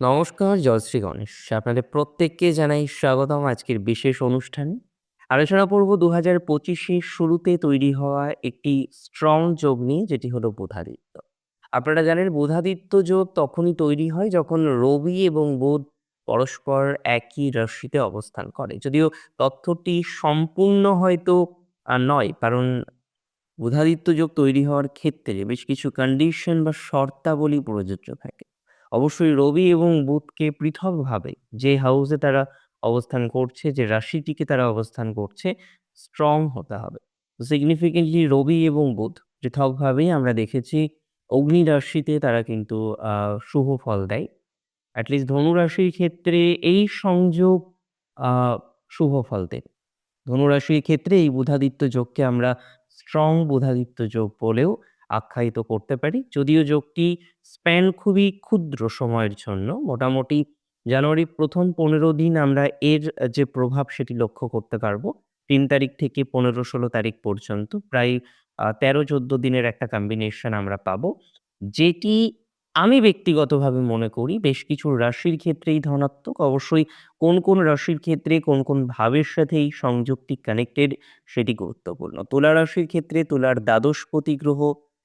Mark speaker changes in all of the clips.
Speaker 1: নমস্কার, জয়শ্রী গণেশ। আপনাদের প্রত্যেককে জানাই স্বাগতম আজকের বিশেষ অনুষ্ঠানে। আলোচনা করব ২০২৫ এর শুরুতে তৈরি হওয়া একটি স্ট্রং যোগ নিয়ে যেটি হলো বুধাদিত্য। আপনারা জানেন বুধাদিত্য যোগ তখনই তৈরি হয় যখন রবি এবং বুধ পরস্পর একই রাশিতে অবস্থান করে। যদিও তথ্যটি সম্পূর্ণ হয়তো নয় কারণ বুধাদিত্য যোগ তৈরি হওয়ার ক্ষেত্রে বেশ কিছু কন্ডিশন বা শর্তাবলী প্রযোজ্য থাকে। অবশ্যই রবি এবং বুধকে পৃথকভাবে যে হাউসে তারা অবস্থান করছে, যে রাশিটিকে তারা অবস্থান করছে, স্ট্রং হতে হবে। সিগনিফিকেন্টলি রবি এবং বুধ পৃথকভাবেই আমরা দেখেছি অগ্নি রাশিতে তারা কিন্তু শুভ ফল দেয়। এট লিস্ট ধনু ক্ষেত্রে এই সংযোগ শুভ ফল দেয়। ধনুরাশির ক্ষেত্রে এই বুধাদিত্য যোগকে আমরা স্ট্রং বুধাদিত্য যোগ বলেও আখ্যায়িত করতে পারি। যদিও যোগটি স্প্যান খুবই ক্ষুদ্র সময়ের জন্য। মোটামুটি জানুয়ারির ১ম ১৫ দিন আমরা এর যে প্রভাব সেটি লক্ষ্য করতে পারব। তিন তারিখ থেকে ১৫-১৬ তারিখ পর্যন্ত প্রায় তেরো ১৩-১৪ দিনের একটা কম্বিনেশন আমরা পাবো। যেটি আমি ব্যক্তিগতভাবে মনে করি বেশ কিছু রাশির ক্ষেত্রেই ধনাত্মক। অবশ্যই কোন, কোন রাশির ক্ষেত্রে কোন, কোন ভাবের সাথে এই সংযোগটি কানেক্টেড সেটি গুরুত্বপূর্ণ। তুলা রাশির ক্ষেত্রে তুলার দ্বাদশপতি গ্রহ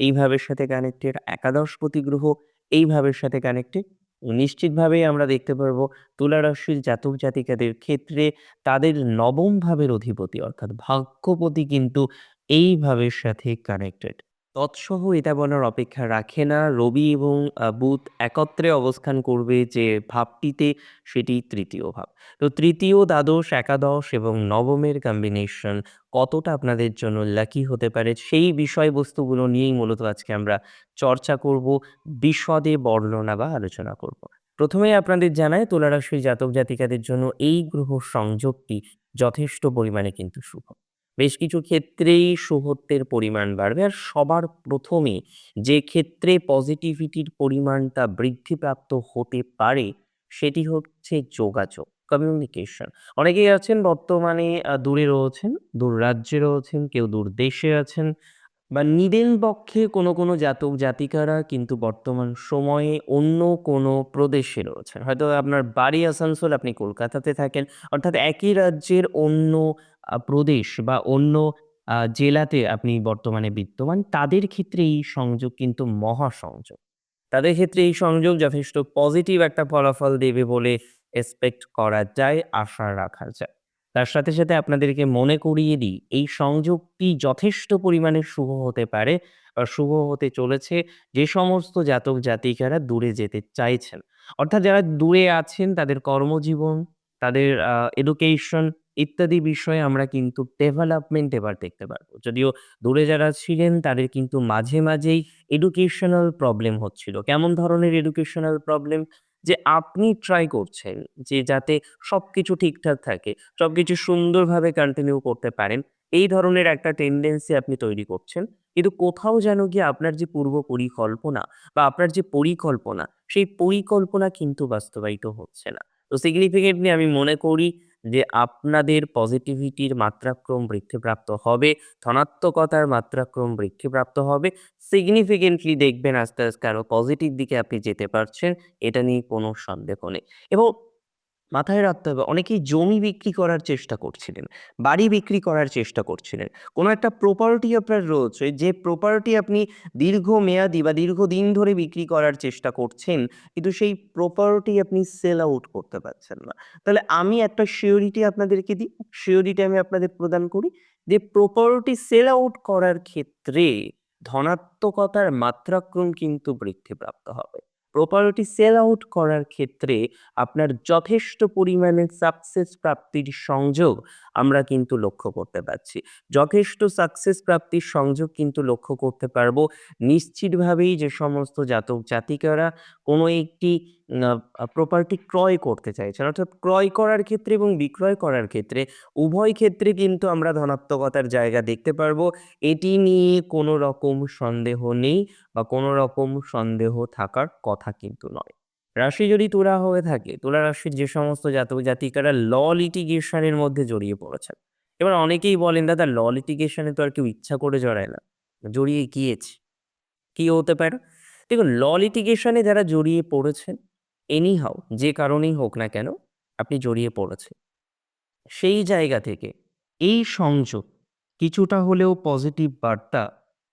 Speaker 1: এই ভাবের সাথে কানেক্টেড, একাদশ একাদশপতি গ্রহ এই ভাবের সাথে কানেক্টেড। নিশ্চিতভাবেই আমরা দেখতে পারব তুলা জাতক জাতিকাদের ক্ষেত্রে তাদের নবম ভাবের অধিপতি অর্থাৎ ভাগ্যপতি কিন্তু এই ভাবের সাথে কানেক্টেড। তৎসহ এটা বলার অপেক্ষা রাখে না রবি এবং বুধ একত্রে অবস্থান করবে যে ভাবটিতে সেটি তৃতীয় ভাব। তো তৃতীয়, দ্বাদশ, একাদশ এবং নবমের কম্বিনেশন কতটা আপনাদের জন্য লাকি হতে পারে সেই বিষয়বস্তুগুলো নিয়েই মূলত আজকে আমরা চর্চা করব, বিশদে বর্ণনা বা আলোচনা করব। প্রথমে আপনাদের জানায় তুলা রাশির জাতক জাতিকাদের জন্য এই গ্রহ সংযোগটি যথেষ্ট পরিমাণে কিন্তু শুভ। বেশ কিছু ক্ষেত্রেই শুভত্বের পরিমাণ বাড়বে। আর সবার প্রথমে যে ক্ষেত্রে পজিটিভিটির পরিমাণটা বৃদ্ধিপ্রাপ্ত হতে পারে সেটি হচ্ছে যোগাযোগ, কমিউনিকেশন। অনেকেই আছেন বর্তমানে দূরে রয়েছেন, দূর রাজ্যে রয়েছেন, কেউ দূর দেশে আছেন বা নিদেন পক্ষে কোনো, কোনো জাতক জাতিকারা কিন্তু বর্তমান সময়ে অন্য কোনো প্রদেশে রয়েছেন। হয়তো আপনার বাড়ি আসানসোল, আপনি কলকাতাতে থাকেন। অর্থাৎ একই রাজ্যের অন্য প্রদেশ বা অন্য জেলাতে আপনি বর্তমানে বিদ্যমান। তাদের ক্ষেত্রে এই সংযোগ কিন্তু মহাসংযোগ। তাদের ক্ষেত্রে এই সংযোগ যথেষ্ট পজিটিভ একটা ফলাফল দেবে বলে এক্সপেক্ট করা যায়, আশা রাখা যায়। তার সাথে, সাথে আপনাদেরকে মনে করিয়ে দিই এই সংযোগটি যথেষ্ট পরিমাণে শুভ হতে পারে বা শুভ হতে চলেছে যে সমস্ত জাতক জাতিকারা দূরে যেতে চাইছেন। অর্থাৎ যারা দূরে আছেন তাদের কর্মজীবন, তাদের এডুকেশন ইত্যাদি বিষয়ে আমরা কিন্তু ডেভেলপমেন্ট এবার দেখতে পারব। যদিও দূরে যারা ছিলেন তাদের কিন্তু মাঝে, মাঝেই এডুকেশনাল প্রবলেম হচ্ছিল। কেমন ধরনের এডুকেশনাল প্রবলেম? যে আপনি ট্রাই করছেন যে যাতে সব কিছু ঠিকঠাক থাকে, সব কিছু সুন্দরভাবে কন্টিনিউ করতে পারেন। এই ধরনের একটা টেন্ডেন্সি আপনি তৈরি করছেন। কিন্তু কোথাও যেন গিয়ে আপনার যে পূর্ব পরিকল্পনা বা আপনার যে পরিকল্পনা, সেই পরিকল্পনা কিন্তু বাস্তবায়িত হচ্ছে না। তো সিগনিফিকেন্টলি আমি মনে করি যে আপনাদের পজিটিভিটির মাত্রাক্রম বৃদ্ধিপ্রাপ্ত হবে, ধনাত্মকতার মাত্রাক্রম বৃদ্ধিপ্রাপ্ত হবে। সিগনিফিকেন্টলি দেখবেন আস্তে, আস্তে আরও পজিটিভ দিকে আপনি যেতে পারছেন। এটা নিয়ে কোনো সন্দেহ নেই। এবং মাথায় রাখতে হবে অনেকেই জমি বিক্রি করার চেষ্টা করছিলেন, বাড়ি বিক্রি করার চেষ্টা করছিলেন। কোনো একটা প্রপার্টি আপনার রয়েছে যে প্রপার্টি আপনি দীর্ঘমেয়াদী বা দীর্ঘদিন ধরে বিক্রি করার চেষ্টা করছেন, কিন্তু সেই প্রপার্টি আপনি সেল আউট করতে পারছেন না। তাহলে আমি একটা সিওরিটি আপনাদেরকে দিই, সিওরিটি আমি আপনাদের প্রদান করি যে প্রপার্টি সেল আউট করার ক্ষেত্রে ধনাত্মকতার মাত্রাক্রম কিন্তু বৃদ্ধিপ্রাপ্ত হবে। প্রপার্টি সেল আউট করার ক্ষেত্রে আপনার যথেষ্ট পরিমাণে সাকসেস প্রাপ্তির সংযোগ আমরা কিন্তু লক্ষ্য করতে পারছি। যথেষ্ট সাকসেস প্রাপ্তির সংযোগ কিন্তু লক্ষ্য করতে পারব নিশ্চিতভাবেই যে সমস্ত জাতক জাতিকারা কোনো একটি প্রপার্টি ক্রয় করতে চাইছেন। অর্থাৎ ক্রয় করার ক্ষেত্রে এবং বিক্রয় করার ক্ষেত্রে উভয় ক্ষেত্রে কিন্তু আমরা ধনাত্মকতার জায়গা দেখতে পারব। এটি নিয়ে কোনো রকম সন্দেহ নেই বা কোনো রকম সন্দেহ থাকার কথা কিন্তু নয়। রাশি যদি তুলা হয়ে থাকে, তুলা রাশির যে সমস্ত জাতক জাতিকারা ল লিটিগেশন এর মধ্যে জড়িয়ে পড়েছেন। এবার অনেকেই বলেন দাদা ল লিটিগেশন তো আর কেউ ইচ্ছা করে জড়ায় না। জড়িয়ে গিয়েছে। কি হতে পারে? দেখুন ল লিটিগেশন যারা জড়িয়ে পড়েছেন, এনিহাউ যে কারণেই হোক না কেন আপনি জড়িয়ে পড়েছেন। সেই জায়গা থেকে এই সংযোগ কিছুটা হলেও পজিটিভ বার্তা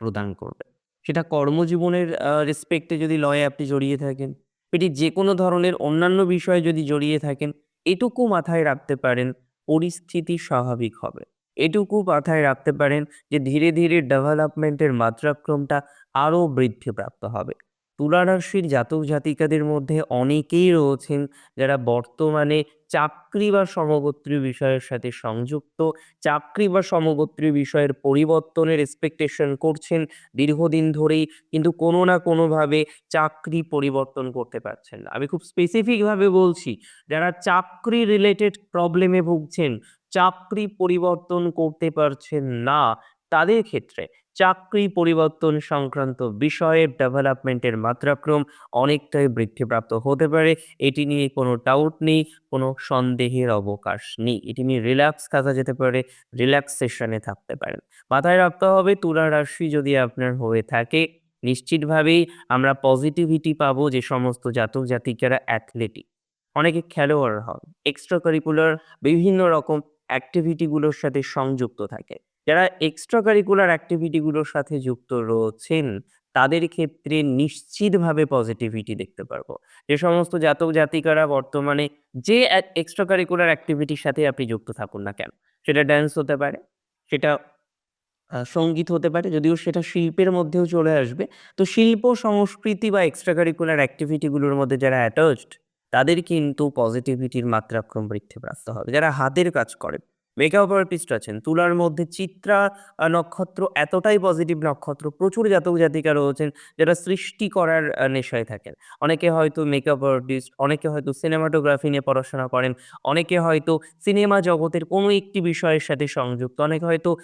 Speaker 1: প্রদান করবে। সেটা কর্মজীবনের রেসপেক্টে যদি লয়ে আপনি জড়িয়ে থাকেন, এটি যেকোনো ধরনের অন্যান্য বিষয়ে যদি জড়িয়ে থাকেন, এটুকু মাথায় রাখতে পারেন পরিস্থিতি স্বাভাবিক হবে। এটুকু মাথায় রাখতে পারেন যে ধীরে, ধীরে ডেভেলপমেন্টের মাত্রাক্রমটা আরও বৃদ্ধিপ্রাপ্ত হবে। তুলা রাশির জাতক-জাতিকাদের মধ্যে অনেকেই রয়েছেন যারা বর্তমানে চাকরি বা সমগোত্রী বিষয়ের সাথে সংযুক্ত। চাকরি বা সমগোত্রী বিষয়ের পরিবর্তনের এক্সপেকটেশন করছেন দীর্ঘদিন ধরেই কিন্তু কোনো না কোনোভাবে চাকরি পরিবর্তন করতে পারছেন না। আমি খুব স্পেসিফিকভাবে বলছি যারা চাকরি রিলেটেড প্রবলেমে ভুগছেন, চাকরি পরিবর্তন করতে পারছেন না, তাদের ক্ষেত্রে চাকরি পরিবর্তন সংক্রান্ত বিষয়ে ডেভেলপমেন্টের মাত্রাক্রম অনেকটাই বৃদ্ধিপ্রাপ্ত হতে পারে। এটি নিয়ে কোনো ডাউট নেই, কোনো সন্দেহের অবকাশ নেই। এটি নিয়ে রিল্যাক্স থাকা যেতে পারে, রিল্যাক্সেশনে থাকতে পারেন। মাথায় রাখতে হবে তুলা রাশি যদি আপনার হয়ে থাকে, নিশ্চিতভাবেই আমরা পজিটিভিটি পাবো যে সমস্ত জাতক-জাতিকারা অ্যাথলেটিক। অনেকে খেলোয়াড় হন, এক্সট্রা কারিকুলার বিভিন্ন রকম অ্যাক্টিভিটিগুলোর সাথে সংযুক্ত থাকে। যারা এক্সট্রা কারিকুলার অ্যাক্টিভিটিগুলোর সাথে যুক্ত রয়েছেন, তাদের ক্ষেত্রে নিশ্চিতভাবে পজিটিভিটি দেখতে পারব। যে সমস্ত জাতক-জাতিকারা বর্তমানে যে এক্সট্রা কারিকুলার অ্যাক্টিভিটির সাথে আপনি যুক্ত থাকুন না কেন, সেটা ড্যান্স হতে পারে, সেটা সংগীত হতে পারে, যদিও সেটা শিল্পের মধ্যেও চলে আসবে। তো শিল্প, সংস্কৃতি বা এক্সট্রা কারিকুলার অ্যাক্টিভিটিগুলোর মধ্যে যারা অ্যাটাচড, তাদের কিন্তু পজিটিভিটির মাত্রাক্রম বৃদ্ধিপ্রাপ্ত হবে। যারা হাতের কাজ করেন, মেকআপ আর্টিস্ট আছেন, তুলার মধ্যে চিত্রা নক্ষত্র এতটাই পজিটিভ নক্ষত্র, প্রচুর জাতক-জাতিকা রয়েছেন যারা সৃষ্টি করার নেশায় থাকেন। অনেকে হয়তো মেকআপ আর্টিস্ট, অনেকে হয়তো সিনেমাটোগ্রাফি নিয়ে পড়াশোনা করেন, অনেকে হয়তো সিনেমা জগতের কোনো একটি বিষয়ের সাথে সংযুক্ত, অনেকে হয়তো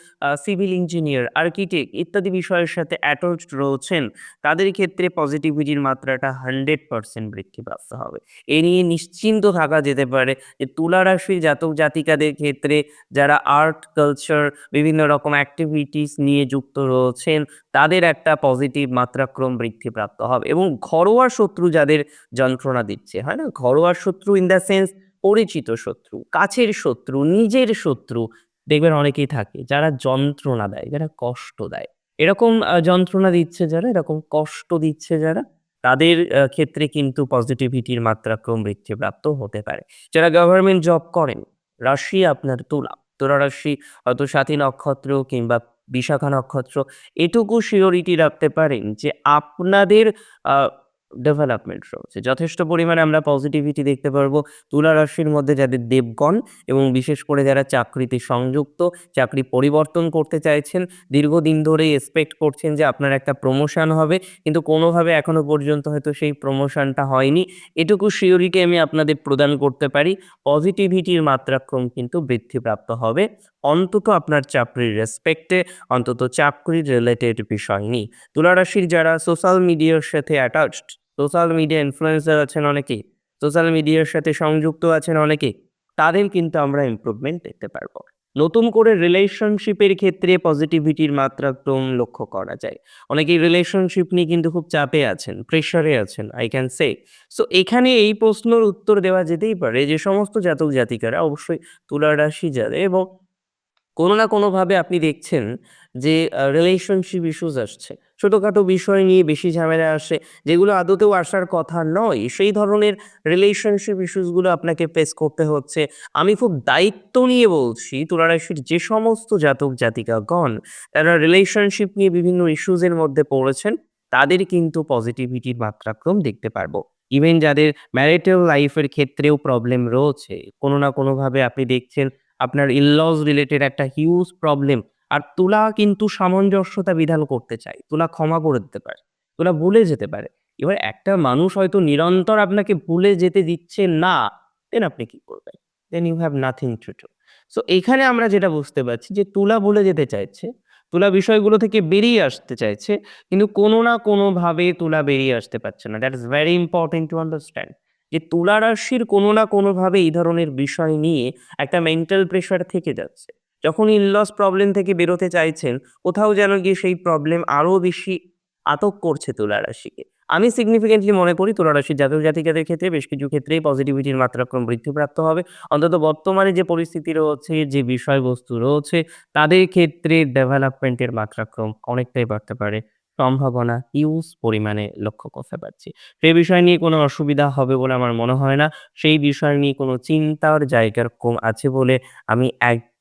Speaker 1: সিভিল ইঞ্জিনিয়ার, আর্কিটেক্ট ইত্যাদি বিষয়ের সাথে অ্যাটাচড রয়েছেন। তাদের ক্ষেত্রে পজিটিভিটির মাত্রাটা 100% বৃদ্ধিপ্রাপ্ত হবে। এ নিয়ে নিশ্চিন্ত থাকা যেতে পারে যে তুলা রাশির জাতক-জাতিকাদের ক্ষেত্রে যারা আর্ট, কালচার বিভিন্ন রকম অ্যাক্টিভিটিস নিয়ে যুক্ত রয়েছেন, তাদের একটা পজিটিভ মাত্রাক্রম বৃদ্ধিপ্রাপ্ত হবে এবং ঘরোয়া শত্রু যাদের যন্ত্রণা দিচ্ছে, হয় না? ঘরোয়া শত্রু ইন দ্য সেন্স পরিচিত শত্রু, কাছের শত্রু, নিজের শত্রু দেখবেন অনেকেই থাকে যারা যন্ত্রণা দেয়, যারা কষ্ট দেয়। এরকম যন্ত্রণা দিচ্ছে যারা, এরকম কষ্ট দিচ্ছে যারা, তাদের ক্ষেত্রে কিন্তু পজিটিভিটির মাত্রাক্রম বৃদ্ধিপ্রাপ্ত হতে পারে। যারা গভর্নমেন্ট জব করেন, রাশি আপনার তুলা। তুলা রাশি হয়তো স্বাধীন নক্ষত্র কিংবা বিশাখা নক্ষত্র, এটুকু সিওরিটি রাখতে পারেন যে আপনাদের ডেভেলপমেন্ট রয়েছে। যথেষ্ট পরিমাণে আমরা পজিটিভিটি দেখতে পারব তুলা রাশির মধ্যে যাদের দেবগণ এবং বিশেষ করে যারা চাকরিতে সংযুক্ত, চাকরি পরিবর্তন করতে চাইছেন, দীর্ঘদিন ধরেই এক্সপেক্ট করছেন যে আপনার একটা প্রমোশন হবে, কিন্তু কোনোভাবে এখনও পর্যন্ত হয়তো সেই প্রমোশনটা হয়নি। এটুকু সিওরিটি আমি আপনাদের প্রদান করতে পারি। পজিটিভিটির মাত্রাক্রম কিন্তু বৃদ্ধিপ্রাপ্ত হবে। অন্তত আপনার চাকরির রেসপেক্টে অন্তত চাকরি রিলেটেড বিষয় নিয়ে। তুলা রাশির যারা সোশ্যাল মিডিয়ার সাথে অ্যাটাচড, সোশ্যাল মিডিয়া ইনফ্লুয়েন্সার আছেন অনেকেই, সোশ্যাল মিডিয়ার সাথে সংযুক্ত আছেন অনেকে তাদের কিন্তু আমরা ইমপ্রুভমেন্ট দেখতে পারব। নতুন করে রিলেশনশিপের ক্ষেত্রে পজিটিভিটির মাত্রাক্রম লক্ষ্য করা যায়। অনেকেই রিলেশনশিপ নিয়ে কিন্তু খুব চাপে আছেন, প্রেশারে আছেন আই ক্যান সে। সো এখানে এই প্রশ্নের উত্তর দেওয়া যেতেই পারে যে সমস্ত জাতক-জাতিকারা অবশ্যই তুলা রাশি যাদের এবং কোনো না কোনোভাবে আপনি দেখছেন যে রিলেশনশিপ ইস্যুস আসছে। ছোটখাটো বিষয় নিয়ে বেশি ঝামেলা আসে, যেগুলো আদতেও আসার কথা নয়। সেই ধরনের রিলেশনশিপ ইস্যুসগুলো আপনাকে ফেস করতে হচ্ছে। আমি খুব দায়িত্ব নিয়ে বলছি তুলা রাশির যে সমস্ত জাতক-জাতিকাগণ তারা রিলেশনশিপ নিয়ে বিভিন্ন ইস্যুস এর মধ্যে পড়েছেন, তাদের কিন্তু পজিটিভিটির মাত্রাক্রম দেখতে পারব। ইভেন যাদের ম্যারিটাল লাইফের ক্ষেত্রেও প্রবলেম রয়েছে, কোনো না কোনোভাবে আপনি দেখছেন আপনার ইন-লস রিলেটেড একটা হিউজ প্রবলেম। আর তুলা কিন্তু সামঞ্জস্যতা বিধান করতে চায়। তুলা ক্ষমা করে দিতে পারে। তুলা ভুলে যেতে পারে। এবার একটা মানুষ হয়তো নিরন্তর আপনাকে ভুলে যেতে দিচ্ছে না, দেন আপনি কি করবেন? Then you have nothing to do. So এখানে আমরা যেটা বুঝতে পারছি যে তুলা ভুলে যেতে চাইছে, তুলা বিষয়গুলো থেকে বেরিয়ে আসতে চাইছে, কিন্তু কোনো না কোনোভাবে তুলা বেরিয়ে আসতে পারছে না। That is very important to understand যে তুলা রাশির কোনো না কোনোভাবে এই ধরনের বিষয় নিয়ে একটা মেন্টাল প্রেশার থেকে যাচ্ছে। যখন ইন-লস প্রবলেম থেকে বেরোতে চাইছেন, কোথাও যেন গিয়ে সেই প্রবলেম আরও বেশি আটক করছে তুলা রাশিকে। আমি সিগনিফিকেন্টলি মনে করি তুলা রাশির জাতক জাতিকাদের ক্ষেত্রে বেশ কিছু ক্ষেত্রেই পজিটিভিটির মাত্রাক্রম বৃদ্ধিপ্রাপ্ত হবে। অন্তত বর্তমানে যে পরিস্থিতি রয়েছে, যে বিষয়বস্তু রয়েছে তাদের ক্ষেত্রে ডেভেলপমেন্টের মাত্রাক্রম অনেকটাই বাড়তে পারে। সম্ভাবনা ইউজ পরিমাণে লক্ষ্য করতে পারছি। সেই বিষয় নিয়ে কোনো অসুবিধা হবে বলে আমার মনে হয় না। সেই বিষয় নিয়ে কোনো চিন্তার জায়গার কম আছে বলে আমি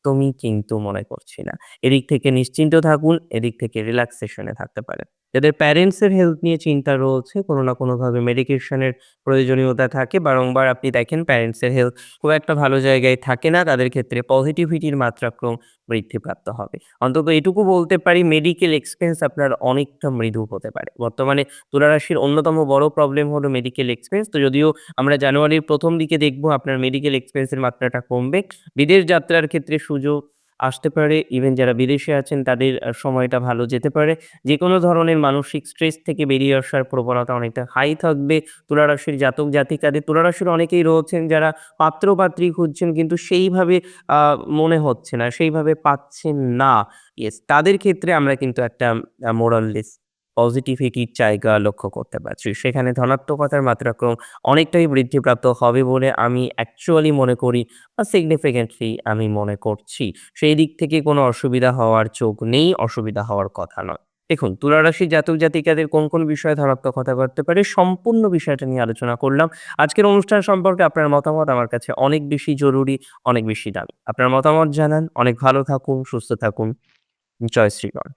Speaker 1: একদমই কিন্তু মনে করছি না। এদিক থেকে নিশ্চিন্ত থাকুন, এদিক থেকে রিল্যাক্সেশনে থাকতে পারেন। যাদের প্যারেন্টস এর হেলথ নিয়ে চিন্তা রয়েছে, কোনো না কোনোভাবে মেডিকেশনের প্রয়োজনীয়তা থাকে, বারংবার আপনি দেখেন প্যারেন্টস এর হেলথ খুব একটা ভালো জায়গায় থাকে না, তাদের ক্ষেত্রে পজিটিভিটির মাত্রাক্রম বৃদ্ধিপ্রাপ্ত হবে। অন্তত এটুকু বলতে পারি মেডিকেল এক্সপেন্স আপনার অনেকটা মৃদু হতে পারে। বর্তমানে তুলা রাশির অন্যতম বড় প্রবলেম হলো মেডিকেল এক্সপেন্স। তো যদিও আমরা জানুয়ারির প্রথম দিকে দেখব আপনার মেডিকেল এক্সপেন্সের মাত্রাটা কমবে। বিদেশ যাত্রার ক্ষেত্রে সুযোগ আসতে পারে। ইভেন যারা বিদেশে আছেন তাদের সময়টা ভালো যেতে পারে। যে কোনো ধরনের মানসিক স্ট্রেস থেকে বেরিয়ে আসার প্রবণতা অনেকটা হাই থাকবে তুলারাশির জাতক জাতিকাদের। তুলারাশির অনেকেই রয়েছেন যারা পাত্র-পাত্রী খুঁজছেন কিন্তু সেইভাবে মনে হচ্ছে না, সেইভাবে পাচ্ছেন না। ইয়েস, তাদের ক্ষেত্রে আমরা কিন্তু একটা মোরাল মোরাললেস পজিটিভিটির জায়গা লক্ষ্য করতে পারছি। সেখানে ধনাত্মকতার মাত্রা মাত্রাক্রম অনেকটাই বৃদ্ধিপ্রাপ্ত হবে বলে আমি অ্যাকচুয়ালি মনে করি বা সিগনিফিকেন্টলি আমি মনে করছি। সেই দিক থেকে কোনো অসুবিধা হওয়ার চোখ নেই, অসুবিধা হওয়ার কথা নয়। দেখুন তুলারাশি জাতক জাতিকাদের কোন, কোন বিষয়ে ধনাত্মকতা ঘটতে পারে সম্পূর্ণ বিষয়টা নিয়ে আলোচনা করলাম। আজকের অনুষ্ঠান সম্পর্কে আপনার মতামত আমার কাছে অনেক বেশি জরুরি, অনেক বেশি দামি। আপনার মতামত জানান। অনেক ভালো থাকুন, সুস্থ থাকুন। জয় শ্রীগণ।